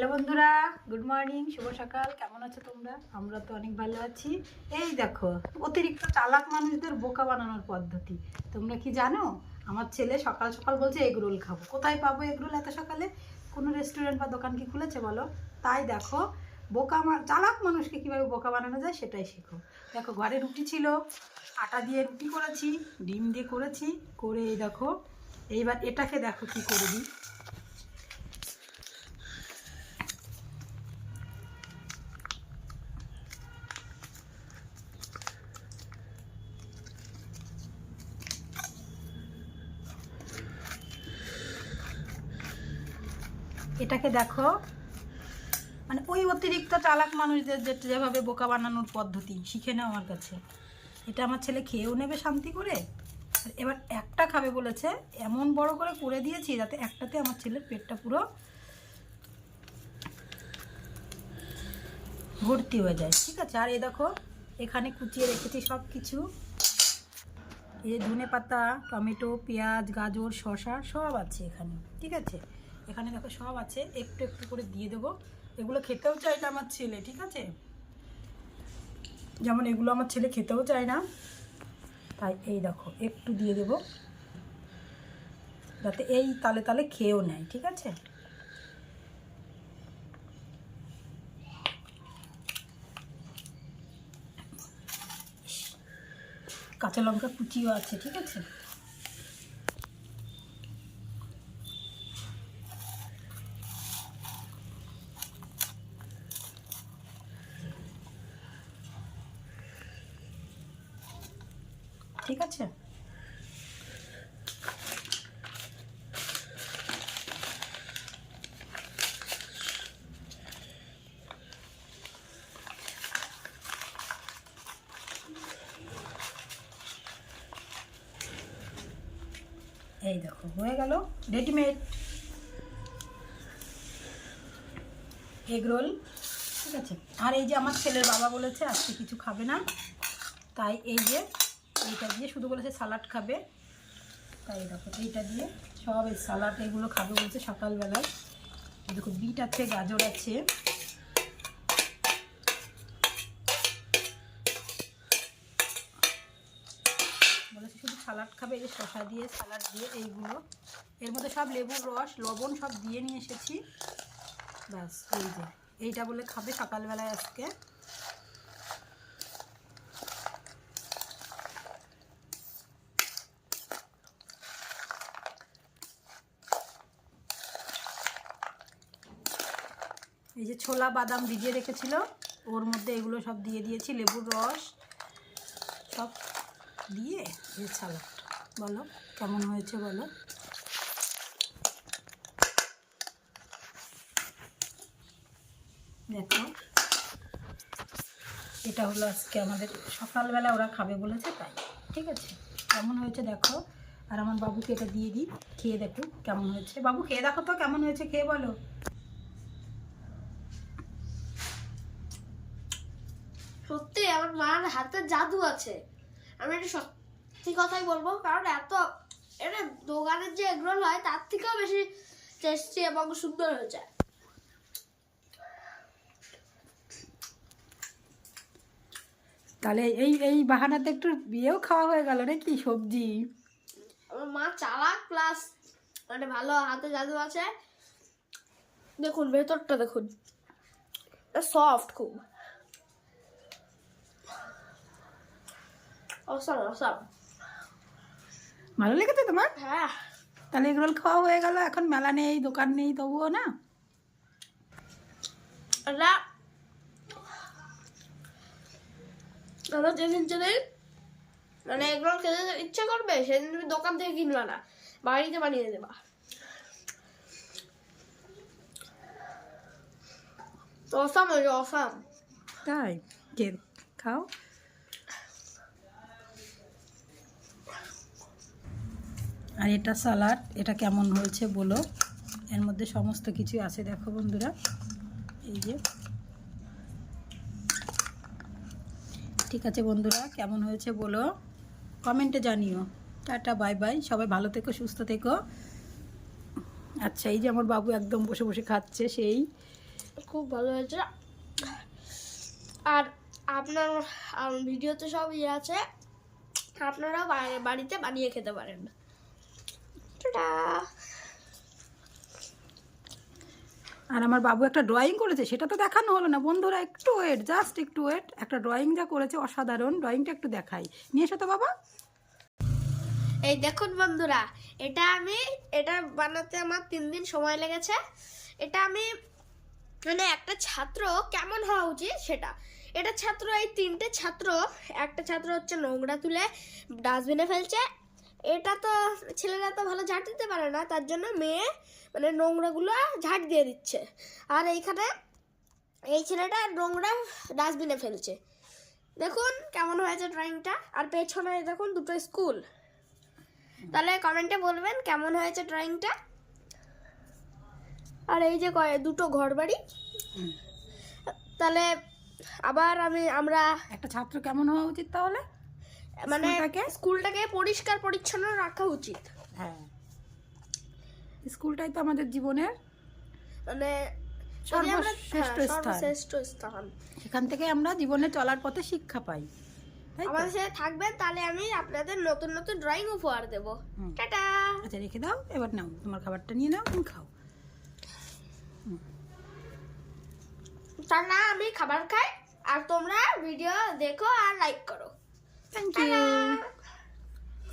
Hello বন্ধুরা good morning শুভ সকাল, কেমন আছো তোমরা? আমরা তো অনেক ভালো আছি। এই দেখো, অতিরিক্ত চালাক মানুষদের বোকা বানানোর পদ্ধতি। তোমরা কি জানো? আমার ছেলে সকাল সকাল বলছে এগরোল খাব। কোথায় পাবো এগরোল এত সকালে? কোনো রেস্টুরেন্ট বা দোকান কি খুলেছে বলো? তাই দেখো, বোকা চালাক মানুষকে কীভাবে বোকা বানানো যায় সেটাই শেখো। দেখো, ঘরে রুটি ছিল, আটা দিয়ে রুটি করেছি, ডিম দিয়ে করেছি, করে এই দেখো, এইবার এটাকে দেখো কি করে দিই। এটাকে দেখো। মানে ওই অতিরিক্ত চালাক মানুষদের যে যেভাবে বোকা বানানোর পদ্ধতি, শিখে নাও আমার কাছে। এটা আমার ছেলে খেয়েও নেবে শান্তি করে। আর এবার একটা খাবে বলেছে, এমন বড় করে করে দিয়েছি যাতে একটাতে আমার ছেলের পেটটা পুরো ভর্তি হয়ে যায়। ঠিক আছে, আর এ দেখো, এখানে কুচিয়ে রেখেছি সব কিছু যে ধনে পাতা টমেটো, পেঁয়াজ, গাজর, শসা সব আছে এখানে। ঠিক আছে? এখানে দেখো সব আছে, একটু একটু করে দিয়ে দেবো। এগুলো খেতেও চায় না আমার ছেলে, ঠিক আছে? যেমন এগুলো আমার ছেলে খেতেও চায় না। তাই এই দেখো, একটু দিয়ে দেবো। যাতে এই তালে তালে খেয়েও নেয়, ঠিক আছে? কাঁচা লঙ্কা কুচিও আছে, ঠিক আছে? ঠিক আছে? এই দেখো, হয়ে গেল রেডিমেড এগ রোল, ঠিক আছে? আর এই যে আমার ছেলের বাবা বলেছে, আজকে কিছু খাবে না। তাই এই যে এইটা দিয়ে শুধু বলেছে সালাড খাবে। তাই দেখো, এইটা দিয়ে সব এই সালাড এগুলো খাবে বলছে সকালবেলায়। দেখো, বিট আছে, গাজর আছে। বলেছে শুধু সালাড খাবে, এই শসা দিয়ে, সালাড দিয়ে এইগুলো। এর মধ্যে সব লেবুর রস, লবণ সব দিয়ে নিয়ে এসেছি। ব্যাস, এই যে, এইটা বলে খাবে সকালবেলায় আজকে। এই যে ছোলা বাদাম ভিজিয়ে রেখেছিল, ওর মধ্যে এগুলো সব দিয়ে দিয়েছি, লেবুর রস, সব দিয়ে এই সালাড বলো, কেমন হয়েছে বলো? দেখো, এটা হলো আজকে আমাদের, সকালবেলা ওরা খাবে বলেছে তাই, ঠিক আছে? কেমন হয়েছে দেখো, আর আমার বাবুকে এটা দিয়ে দিই, খেয়ে দেখো কেমন হয়েছে। বাবু, খেয়ে দেখো তো কেমন হয়েছে, খেয়ে বলো। সত্যি আমার মার হাতে জাদু আছে। আমি এটা সত্যি কথাই বলব কারণ এত এটা দোকানের যে এগরোল হয় তার থেকেও বেশি টেস্টি এবং সুন্দর হয়ে যায়। তাহলে এই এই বাহানাতে একটু বিয়েও খাওয়া হয়ে গেল নাকি সবজি? আমার মা চালাক প্লাস মানে ভালো হাতে জাদু আছে। দেখুন ভেতরটা দেখুন। সফট খুব। অসাম অসাম ভালো লেগেছে তোমার? হ্যাঁ। তাহলে এগরোল খাওয়া হয়ে গেল এখন মেলা নেই দোকান নেই তবুও না? আমরা যেদিন যেদিন মানে এগুলো খেতে ইচ্ছা করবে সেদিন তুমি দোকান থেকে কিনবা না বাড়িতে বানিয়ে দেবা। অসাম ওই অসাম। তাই কে খাও। আর এটা সালাড, এটা কেমন হয়েছে বলো? এর মধ্যে সমস্ত কিছু আছে, দেখো বন্ধুরা। এই যে। ঠিক আছে বন্ধুরা, কেমন হয়েছে বলো? কমেন্টে জানিও। Tata, bye bye. সবাই ভালো থেকো, সুস্থ থেকো। আচ্ছা এই যে আমার বাবু একদম বসে বসে খাচ্ছে, সেই। খুব ভালো হয়েছে। আর আপনার ভিডিওতে সব ইয়ে আছে। আপনারাও বাড়িতে বানিয়ে খেতে পারেন। আর আমার বাবু একটা ড্রয়িং করেছে সেটা তো দেখানো হলো না। বন্ধুরা একটু ওয়েট জাস্ট একটু ওয়েট একটা ড্রয়িং যা করেছে অসাধারণ। ড্রয়িংটা একটু দেখাই। নিয়ে এসো তো বাবা। এই দেখুন বন্ধুরা এটা আমি এটা বানাতে আমার তিন দিন সময় লেগেছে। এটা আমি মানে একটা ছাত্র কেমন হওয়া উচিত সেটা? এটা ছাত্র এই তিনটে ছাত্র একটা ছাত্র হচ্ছে নোংরা তুলে ডাস্টবিনে ফেলছে এটা তো ছেলেরা তো ভালো ঝাঁট দিতে পারে না, তার জন্য মেয়ে মানে নোংরাগুলো ঝাড় দিয়ে দিচ্ছে। আর এইখানে এই ছেলেটা নোংরা ডাস্টবিনে ফেলছে। দেখুন কেমন হয়েছে ড্রয়িংটা। আর পেছনে দেখুন দুটো স্কুল। তাহলে কমেন্টে বলবেন কেমন হয়েছে ড্রয়িংটা। আর এই যে দুটো ঘর বাড়ি তাহলে আবার আমি আমরা একটা ছাত্র কেমন হওয়া উচিত তাহলে? মানে স্কুলটাকে? পরিষ্কার পরিচ্ছন্ন রাখা উচিত হ্যাঁ স্কুলটাই তো আমাদের জীবনের মানে সর্বশ্রেষ্ঠ হ্যাঁ, স্থান। সেখান থেকে আমরা জীবনে চলার পথে শিক্ষা পাই? আমাদের সাথে থাকবেন তাহলে আমি আপনাদের নতুন নতুন ড্রয়িং উপহার দেব। টাটা আচ্ছা রেখে দাও এবার নাও তোমার খাবারটা নিয়ে নাও তুমি খাও না আমি খাবার খাই আর তোমরা ভিডিও দেখো আর লাইক করো Thank you.